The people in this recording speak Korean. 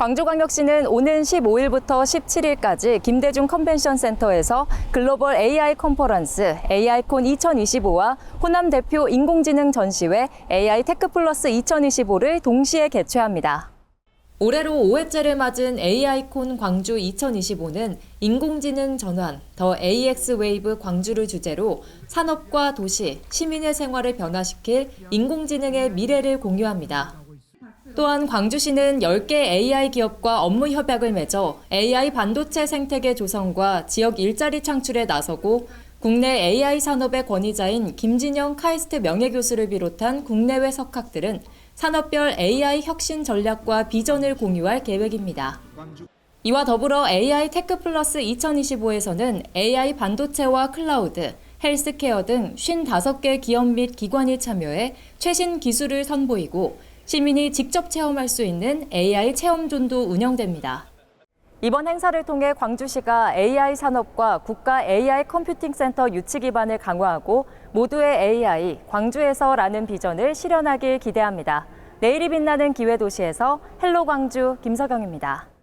광주광역시는 오는 15일부터 17일까지 김대중 컨벤션 센터에서 글로벌 AI 컨퍼런스 AI콘 2025와 호남 대표 인공지능 전시회 AI 테크 플러스 2025를 동시에 개최합니다. 올해로 5회째를 맞은 AI콘 광주 2025는 인공지능 전환, 더 AX 웨이브 광주를 주제로 산업과 도시, 시민의 생활을 변화시킬 인공지능의 미래를 공유합니다. 또한 광주시는 10개 AI 기업과 업무 협약을 맺어 AI 반도체 생태계 조성과 지역 일자리 창출에 나서고 국내 AI 산업의 권위자인 김진영 카이스트 명예교수를 비롯한 국내외 석학들은 산업별 AI 혁신 전략과 비전을 공유할 계획입니다. 이와 더불어 AI 테크 플러스 2025에서는 AI 반도체와 클라우드, 헬스케어 등 55개 기업 및 기관이 참여해 최신 기술을 선보이고 시민이 직접 체험할 수 있는 AI 체험존도 운영됩니다. 이번 행사를 통해 광주시가 AI 산업과 국가 AI 컴퓨팅 센터 유치 기반을 강화하고 모두의 AI 광주에서라는 비전을 실현하길 기대합니다. 내일이 빛나는 기회 도시에서 헬로 광주 김서경입니다.